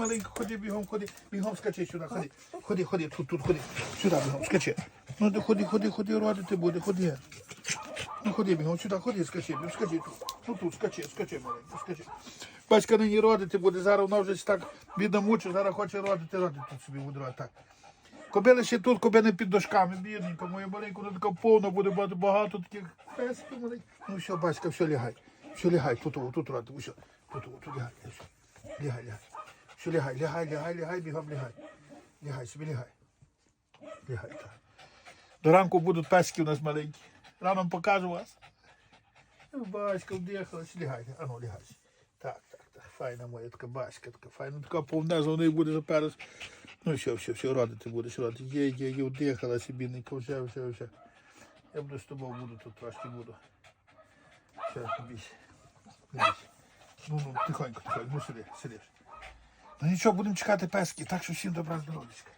маленько, ходи бігом, ходи, бігом скачи сюди, ходи. Ходи, ходи, тут, тут, ходи. Сюди бігом, скачи. Ну, ти ходи, ходи, ходи, родити буде, ходи. Ну ходи бігом сюди, ходи, скачи, бігом, скачи тут. Ну тут, скачи, скачи, маленько, скачи. Батька нині родити буде, зараз вона вже так бідно мучить, зараз хоче родити, родити тут собі буде родити. Так. Кобили ще тут, кобили під дошками, бідненько, моя маленька, вона така повна буде багато, багато таких песків маленьких. Ну все, батька, все, лягай. Все, лягай, тут, тут, тут, тут. Тут, тут, лягай. Лягай, лягай. Все, лягай, лягай, лягай, лягай, бігом, лягай. Лягай, собі лягай. Лягай, так. До ранку будуть пески у нас маленькі. Рано покажу вас. Ну, Бачка вдихалась, лягай, а ну лягай. Так, так, так, файна моя така бачка, така файна, така повнеза, у неї буде заперес. Ну все, все, все, родити будеш, родити. Є, є, є, вдихалася, бідненько, вже, вже, вже. Я буду з тобою буду тут трошки буду. Все, не. Бійся. Ну, ну, тихонько, тихонько, ну сиди, сидиш. Ну нічого, будемо чекати пески, так що всім добра здоров'ячка.